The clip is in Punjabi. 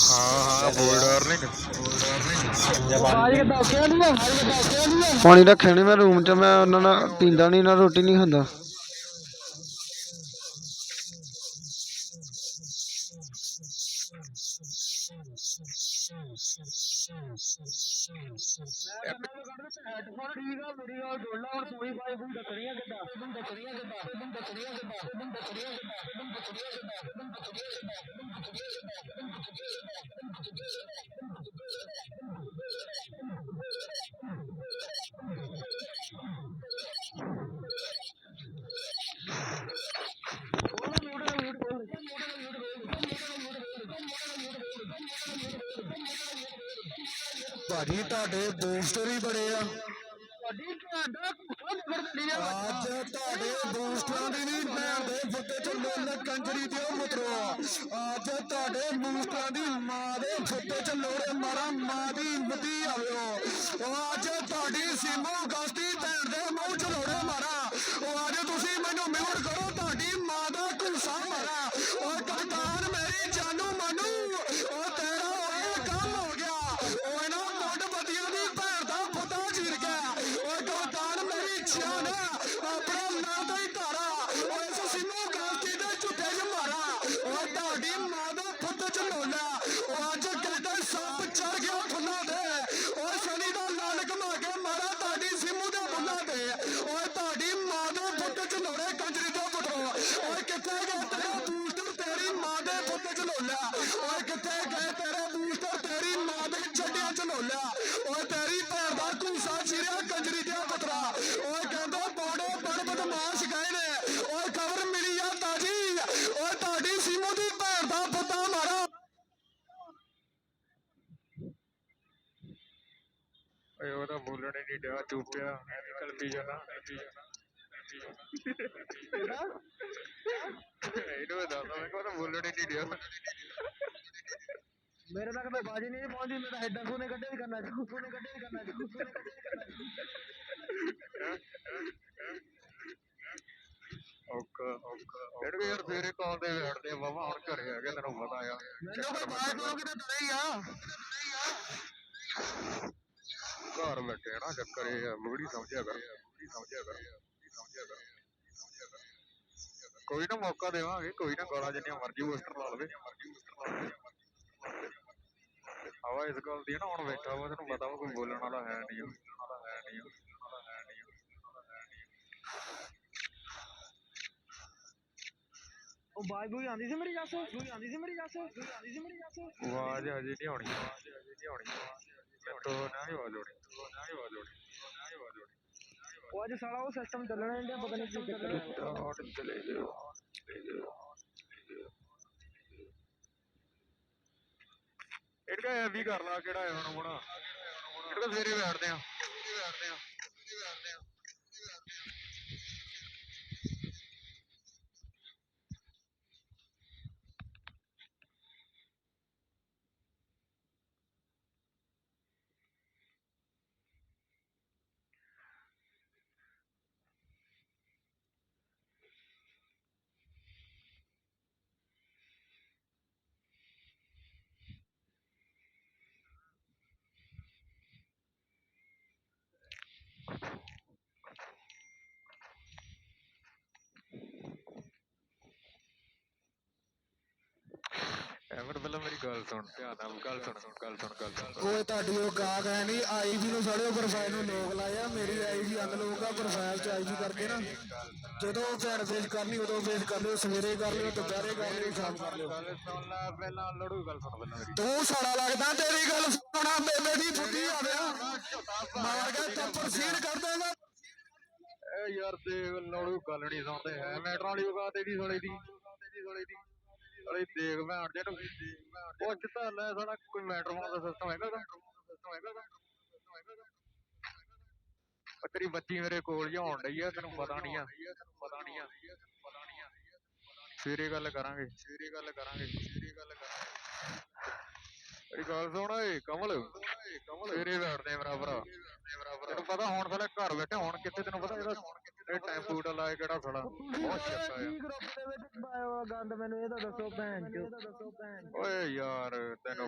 ਹਾਂ ਹਾਂ ਬੋਲ ਡਾਰਲਿੰਗ ਪਾਣੀ ਰੱਖਿਆ ਨਹੀਂ ਮੈਂ ਰੂਮ 'ਚ ਮੈਂ ਉਹਨਾਂ ਨਾਲ ਪੀਂਦਾ ਨਹੀਂ ਨਾ ਰੋਟੀ ਨਹੀਂ ਖਾਂਦਾ। ਮੈਂ ਕਹਿੰਦਾ ਕੱਢ ਤੇ ਹੈੱਡਫੋਨ ਠੀਕ ਆ, ਮੇਰੀ ਗੱਲ ਸੁਣ ਲਾ ਹੁਣ ਤੂੰ ਹੀ ਬਾਈ ਤੂੰ ਦੱਸਣੀਆਂ ਕਿੱਦਾਂ ਤੂੰ ਦੱਸਣੀਆਂ ਕਿੱਦਾਂ ਤੂੰ ਦੱਸਣੀਆਂ ਕਿੱਦਾਂ ਤੂੰ ਦੱਸਣੀਆਂ ਕਿੱਦਾਂ ਤੂੰ ਦੱਸਣੀਆਂ ਕਿੱਦਾਂ ਤੂੰ ਦੱਸਣੀਆਂ ਕਿੱਦਾਂ ਤੂੰ ਦੱਸਣੀਆਂ ਕਿੱਦਾਂ ਤੂੰ ਦੱਸਣੀਆਂ ਕਿੱਦਾਂ ਤੂੰ ਦੱਸਣੀਆਂ ਕਿੱਦਾਂ? ਭਾਜੀ ਤੁਹਾਡੇ ਬੂਸਟਰ ਹੀ ਬੜੇ ਆ। ਅੱਜ ਤੁਹਾਡੇ ਬੂਸਟਰਾਂ ਦੀ ਵੀ ਭੈਣ ਦੇ ਫੁੱਟੇ ਚ ਮੁੱਲ ਕੰਜਰੀ ਦਿਓ ਪੁੱਤਰੋ ਅੱਜ ਤੁਹਾਡੇ ਬੂਸਟਰਾਂ ਦੀ ਮਾਂ ਦੇ ਫੁੱਟੇ ਚ ਲੋੜੇ ਮਾਰਾ ਮਾਂ ਦੀ ਵਧੀ ਆਵਿਓ ਅੱਜ ਤੁਹਾਡੀ ਸੀਮੋ ਗਸਤੀ ਕਪਤਾਨ ਮੇਰੀ ਆਪਣਾ ਨਾਂ ਦਾ ਹੀ ਧਾਰਾ ਉਹ ਇਸ ਸਿੰਨੂ ਗਾਸਤੀ ਦੇ ਝੁੱਟੇ ਚ ਮਾਰਾ ਉਹ ਤੁਹਾਡੀ ਮਾਂ ਦਾ ਪੁੱਤ ਚ ਲੋਲਾ ਉਹ ਅੱਜ ਕਹਿੰਦਾ ਸੱਪ ਚੜ ਗਿਆ ਫੁੱਲਾਂ ਦੇ। ਉਹ ਸ਼ਨੀ ਦਾ ਲਾਲ ਘਮਾ ਕੇ ਮਾਰਾ ਤੁਹਾਡੀ ਸਿੰਮੂ ਦੇ ਬੁੱਲਾਂ ਤੇ ਉਹ ਤੁਹਾਡੀ ਮਾਂ ਦਾ ਪੁੱਤ ਚ ਲੋੜੇ ਕੰਜਰੀ ਦੇ ਪੁੱਤਰੋ। ਉਹ ਕਿੱਥੇ ਗਏ ਤੇਰੇ ਬੂਸਟਰ, ਤੇਰੀ ਮਾਂ ਦੇ ਪੁੱਤ ਚ ਲੋਲਾ ਉਹ ਕਿੱਥੇ ਗਏ ਤੇਰੇ ਬੂਸਟਰ, ਤੇਰੀ ਮਾਂ ਦੇ ਚੱਡਿਆਂ ਚ ਲੋਲਾ ਉਹ ਤੇਰੀ ਭੈਣ ਦਾ ਘੂਸਾ ਚਿਰਿਆ ਕੰਜਰੀ ਦਾ ਪੁੱਤਰਾ ਉਹ ਕਹਿੰਦਾ ਬੋੜੇ ਬੜ ਬਦਮਾਸ਼ ਗਏ ਨੇ ਉਹ ਖਬਰ ਮਿਲੀ ਆ ਤਾਜੀ ਉਹ ਤੁਹਾਡੀ ਸੀਮੋ ਦੀ ਭੈਣ ਦਾ ਪੁੱਤਾ ਮਾਰਾ ਓਏ ਉਹਦਾ ਬੋਲਣ ਹੀ ਨਹੀਂ ਡਿਆ ਚੁੱਪਿਆ ਐਵੇਂ ਕਲਪੀ ਜਾਣਾ ਇਹਨੂੰ ਦੱਸ ਮੈਂ ਕਹਿੰਦਾ ਬੋਲਣ ਹੀ ਨਹੀਂ ਡਿਆ ਮੇਰੇ ਤੱਕ ਤਾਂ ਬਾਜੀ ਨਹੀਂ ਪਹੁੰਚੀ ਮੈਂ ਤਾਂ ਹੈਡਾਂ ਸੋਨੇ ਕੱਢੇ ਵੀ ਕਰਨਾ ਚਾਹੂੰ ਸੋਨੇ ਕੱਢੇ ਵੀ ਕਰਨਾ ਚਾਹੂੰ ਸੋਨੇ ਕੱਢੇ ਵੀ ਕਰਨਾ ਓਕਾ ਓਕਾ ਇਹਨੂੰ ਯਾਰ ਫੇਰੇ ਕਾਲ ਤੇ ਬੈਠਦੇ ਆ ਬਾਬਾ ਹੁਣ ਘਰੇ ਆ ਗਿਆ ਤੈਨੂੰ ਪਤਾ ਆ। ਮੈਨੂੰ ਕੋਈ ਬਾਹਰ ਤਾਂ ਡਰੇ ਹੀ ਆ। ਘਰ ਆ ਨਾ ਚੱਕਰ ਇਹ ਆ ਬੁੜੀ ਸਮਝਿਆ ਕਰ ਸਮਝਿਆ ਸਮਝਿਆ। ਕੋਈ ਨਾ ਮੌਕਾ ਦੇਵਾਂਗੇ ਕੋਈ ਨਾ ਗਾਲਾਂ ਜਿੰਨੀਆਂ ਮਰਜ਼ੀ ਪੋਸਟਰ ਲਾ ਲਵੇ। ਹਵਾ ਇਸ ਗੱਲ ਦੀ ਨਾ ਹੁਣ ਬੈਠਾ ਵਾ ਤੈਨੂੰ ਪਤਾ ਵਾ ਕੋਈ ਬੋਲਣ ਵਾਲਾ ਹੈ ਨਹੀਂ ਉਹ ਬਾਜ ਬੂਈ ਆਂਦੀ ਸੀ ਮੇਰੀ ਜੱਸ? ਬੂਈ ਆਂਦੀ ਸੀ ਮੇਰੀ ਜੱਸ? ਬੂਈ ਆਂਦੀ ਸੀ ਮੇਰੀ ਜੱਸ? ਆਵਾਜ਼ ਹਜੇ ਨਹੀਂ ਆਉਣੀ। ਆਵਾਜ਼ ਹਜੇ ਨਹੀਂ ਆਉਣੀ। ਉਹ ਅੱਜ ਸਾਲਾ ਉਹ ਸਿਸਟਮ ਚੱਲਣਾ ਇੰਡੀਆ ਪਤਾ ਨਹੀਂ ਕੀ ਚੱਕਰ ਹੈ ਸਟਾਰਟ ਚਲੇ ਜਾਓ। ਚਲੇ ਜਾਓ ਇਹਦਾ ਐ ਵੀ ਕਰ ਲਾ ਕਿਹੜਾ ਹੈ ਹੁਣ ਹੁਣ। ਇਹਦਾ ਸਵੇਰੇ ਬੈਠਦੇ ਆ। ਬੈਠਦੇ ਆ। ਐਮਰ ਪਹਿਲਾਂ ਮੇਰੀ ਗੱਲ ਸੁਣ ਧਿਆਨ ਨਾਲ ਗੱਲ ਸੁਣ ਗੱਲ ਸੁਣ ਗੱਲ ਸੁਣ। ਓਏ ਤੁਹਾਡੀ ਉਹ ਗਾਹਕ ਹੈ ਨਹੀਂ ਆਈਜੀ ਨੂੰ ਸਾਲਿਓ ਪ੍ਰੋਫਾਈਲ ਨੂੰ ਲੋਕ ਲਾਇਆ ਮੇਰੀ ਆਈਜੀ ਅਨਲੋਕ ਆ ਪ੍ਰੋਫਾਈਲ ਚ ਆਈਜੀ ਕਰਕੇ ਨਾ ਜਦੋਂ ਭੈਣ ਫੇਸ ਕਰਨੀ ਉਦੋਂ ਫੇਸ ਕਰ ਲਿਓ ਸਵੇਰੇ ਕਰ ਲਿਓ ਦੁਪਹਿਰੇ ਕਰ ਲਿਓ ਸ਼ਾਮ ਕਰ ਲਿਓ। ਗੱਲ ਸੁਣ ਲੈ ਪਹਿਲਾਂ ਲੜੂ ਗੱਲ ਸੁਣ ਪਹਿਲਾਂ ਮੇਰੀ। ਤੂੰ ਸਾਲਾ ਲੱਗਦਾ ਤੇਰੀ ਗੱਲ ਸੁਣਾ ਬੇਬੇ ਦੀ ਬੁੱਧੀ ਆ ਵਿਆ ਮਾਰ ਕੇ ਤੱਪਰ ਸੀੜ ਕਰ ਦੇਗਾ ਏ ਯਾਰ ਦੇਖ ਲੜੂ ਗੱਲ ਨਹੀਂ ਸੁਣਦੇ ਹੈ ਮੈਟਰ ਵਾਲੀ ਵਗਾ ਤੇਰੀ ਸਾਲੇ ਦੀ ਸਾਲੇ ਸਾਲੇ ਦੇਖ ਭੈਣ ਜੇ ਨੂੰ ਪੁੱਛ ਤਾਂ ਲੈ ਸਾਡਾ ਕੋਈ ਮੈਟਰ ਵਾਲਾ ਦਾ ਸਿਸਟਮ ਹੈਗਾ ਦਾ ਉਹ ਤੇਰੀ ਬੱਚੀ ਮੇਰੇ ਕੋਲ ਹੀ ਆਉਣ ਡਈ ਆ ਤੈਨੂੰ ਪਤਾ ਨਹੀਂ ਆ। ਪਤਾ ਨਹੀਂ ਆ ਪਤਾ ਨਹੀਂ ਆ ਸਵੇਰੇ ਗੱਲ ਕਰਾਂਗੇ। ਸਵੇਰੇ ਗੱਲ ਕਰਾਂਗੇ। ਸਵੇਰੇ ਗੱਲ ਕਰਾਂਗੇ ਮੇਰੀ ਗੱਲ ਸੁਣ ਓਏ ਕਮਲ। ਸਵੇਰੇ ਬੈਠਦੇ ਆ ਮੇਰਾ ਭਰਾ। ਤੈਨੂੰ ਪਤਾ ਹੁਣ ਸਾਲੇ ਘਰ ਬੈਠੇ ਹੁਣ ਕਿੱਥੇ ਤੈਨੂੰ ਪਤਾ ਇਹਦਾ ਇਹ ਟੈਂਪੂ ਲਾਏ ਕਿਹੜਾ ਸੜਾ ਬਹੁਤ ਚੱਕਾ ਆ ਗਰੁੱਪ ਦੇ ਵਿੱਚ ਪਾਇਆ ਵਾ ਗੰਦ ਮੈਨੂੰ ਇਹ ਤਾਂ ਦੱਸੋ ਭੈਣ ਚੋ ਓਏ ਯਾਰ ਤੈਨੂੰ